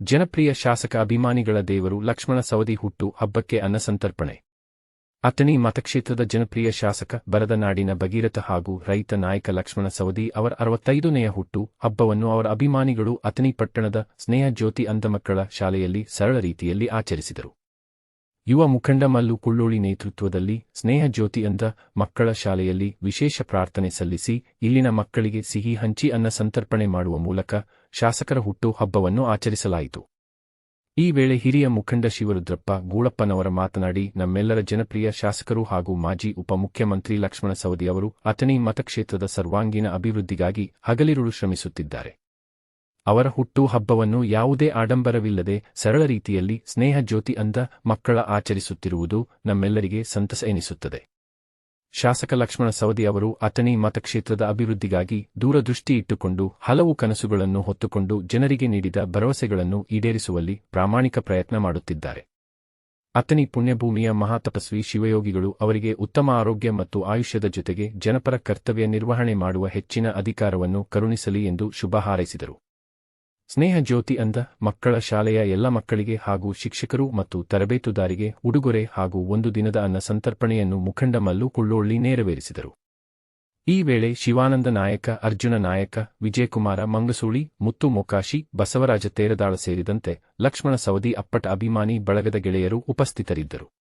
ಜನಪ್ರಿಯ ಶಾಸಕ ಅಭಿಮಾನಿಗಳ ದೇವರು ಲಕ್ಷ್ಮಣ ಸವದಿ ಹುಟ್ಟು ಹಬ್ಬಕ್ಕೆ ಅನ್ನಸಂತರ್ಪಣೆ ಅಥಣಿ ಮತಕ್ಷೇತ್ರದ ಜನಪ್ರಿಯ ಶಾಸಕ ಬರದನಾಡಿನ ಭಗೀರಥ ಹಾಗೂ ರೈತ ನಾಯಕ ಲಕ್ಷ್ಮಣ ಸವದಿ ಅವರ ಅರವತ್ತೈದನೆಯ ಹುಟ್ಟು ಹಬ್ಬವನ್ನು ಅವರ ಅಭಿಮಾನಿಗಳು ಅಥಣಿ ಪಟ್ಟಣದ ಸ್ನೇಹ ಜ್ಯೋತಿ ಅಂಧಮಕ್ಕಳ ಶಾಲೆಯಲ್ಲಿ ಸರಳ ರೀತಿಯಲ್ಲಿ ಆಚರಿಸಿದರು. ಯುವ ಮುಖಂಡ ಮಲ್ಲು ಕುಳ್ಳೋಳಿ ನೇತೃತ್ವದಲ್ಲಿ ಸ್ನೇಹ ಜ್ಯೋತಿ ಅಂಧ ಮಕ್ಕಳ ಶಾಲೆಯಲ್ಲಿ ವಿಶೇಷ ಪ್ರಾರ್ಥನೆ ಸಲ್ಲಿಸಿ ಇಲ್ಲಿನ ಮಕ್ಕಳಿಗೆ ಸಿಹಿ ಹಂಚಿ ಅನ್ನ ಸಂತರ್ಪಣೆ ಮಾಡುವ ಮೂಲಕ ಶಾಸಕರ ಹುಟ್ಟು ಹಬ್ಬವನ್ನು ಆಚರಿಸಲಾಯಿತು. ಈ ವೇಳೆ ಹಿರಿಯ ಮುಖಂಡ ಶಿವರುದ್ರಪ್ಪ ಗೂಳಪ್ಪನವರ ಮಾತನಾಡಿ, ನಮ್ಮೆಲ್ಲರ ಜನಪ್ರಿಯ ಶಾಸಕರು ಹಾಗೂ ಮಾಜಿ ಉಪಮುಖ್ಯಮಂತ್ರಿ ಲಕ್ಷ್ಮಣ ಸವದಿ ಅವರು ಅಥಣಿ ಮತಕ್ಷೇತ್ರದ ಸರ್ವಾಂಗೀಣ ಅಭಿವೃದ್ಧಿಗಾಗಿ ಹಗಲಿರುಳು ಶ್ರಮಿಸುತ್ತಿದ್ದಾರೆ. ಅವರ ಹುಟ್ಟು ಹಬ್ಬವನ್ನು ಯಾವುದೇ ಆಡಂಬರವಿಲ್ಲದೆ ಸರಳ ರೀತಿಯಲ್ಲಿ ಸ್ನೇಹ ಜ್ಯೋತಿ ಅಂದ ಮಕ್ಕಳ ಆಚರಿಸುತ್ತಿರುವುದು ನಮ್ಮೆಲ್ಲರಿಗೆ ಸಂತಸ ಎನಿಸುತ್ತದೆ. ಶಾಸಕ ಲಕ್ಷ್ಮಣ ಸವದಿ ಅವರು ಅಥಣಿ ಮತಕ್ಷೇತ್ರದ ಅಭಿವೃದ್ಧಿಗಾಗಿ ದೂರದೃಷ್ಟಿ ಇಟ್ಟುಕೊಂಡು ಹಲವು ಕನಸುಗಳನ್ನು ಹೊತ್ತುಕೊಂಡು ಜನರಿಗೆ ನೀಡಿದ ಭರವಸೆಗಳನ್ನು ಈಡೇರಿಸುವಲ್ಲಿ ಪ್ರಾಮಾಣಿಕ ಪ್ರಯತ್ನ ಮಾಡುತ್ತಿದ್ದಾರೆ. ಅಥಣಿ ಪುಣ್ಯಭೂಮಿಯ ಮಹಾತಪಸ್ವಿ ಶಿವಯೋಗಿಗಳು ಅವರಿಗೆ ಉತ್ತಮ ಆರೋಗ್ಯ ಮತ್ತು ಆಯುಷ್ಯದ ಜೊತೆಗೆ ಜನಪರ ಕರ್ತವ್ಯ ನಿರ್ವಹಣೆ ಮಾಡುವ ಹೆಚ್ಚಿನ ಅಧಿಕಾರವನ್ನು ಕರುಣಿಸಲಿ ಎಂದು ಶುಭ ಹಾರೈಸಿದರು. ಸ್ನೇಹ ಜ್ಯೋತಿ ಅಂದ ಮಕ್ಕಳ ಶಾಲೆಯ ಎಲ್ಲ ಮಕ್ಕಳಿಗೆ ಹಾಗೂ ಶಿಕ್ಷಕರು ಮತ್ತು ತರಬೇತುದಾರಿಗೆ ಉಡುಗೊರೆ ಹಾಗೂ ಒಂದು ದಿನದ ಅನ್ನ ಸಂತರ್ಪಣೆಯನ್ನು ಮುಖಂಡ ಮಲ್ಲು ಕುಳ್ಳೋಳ್ಳಿ ನೆರವೇರಿಸಿದರು. ಈ ವೇಳೆ ಶಿವಾನಂದ ನಾಯಕ, ಅರ್ಜುನ ನಾಯಕ, ವಿಜಯಕುಮಾರ ಮಂಗಸೂಳಿ, ಮುತ್ತು ಮೊಕಾಶಿ, ಬಸವರಾಜ ತೇರದಾಳ ಸೇರಿದಂತೆ ಲಕ್ಷ್ಮಣ ಸವದಿ ಅಪ್ಪಟ ಅಭಿಮಾನಿ ಬಳಗದ ಗೆಳೆಯರು ಉಪಸ್ಥಿತರಿದ್ದರು.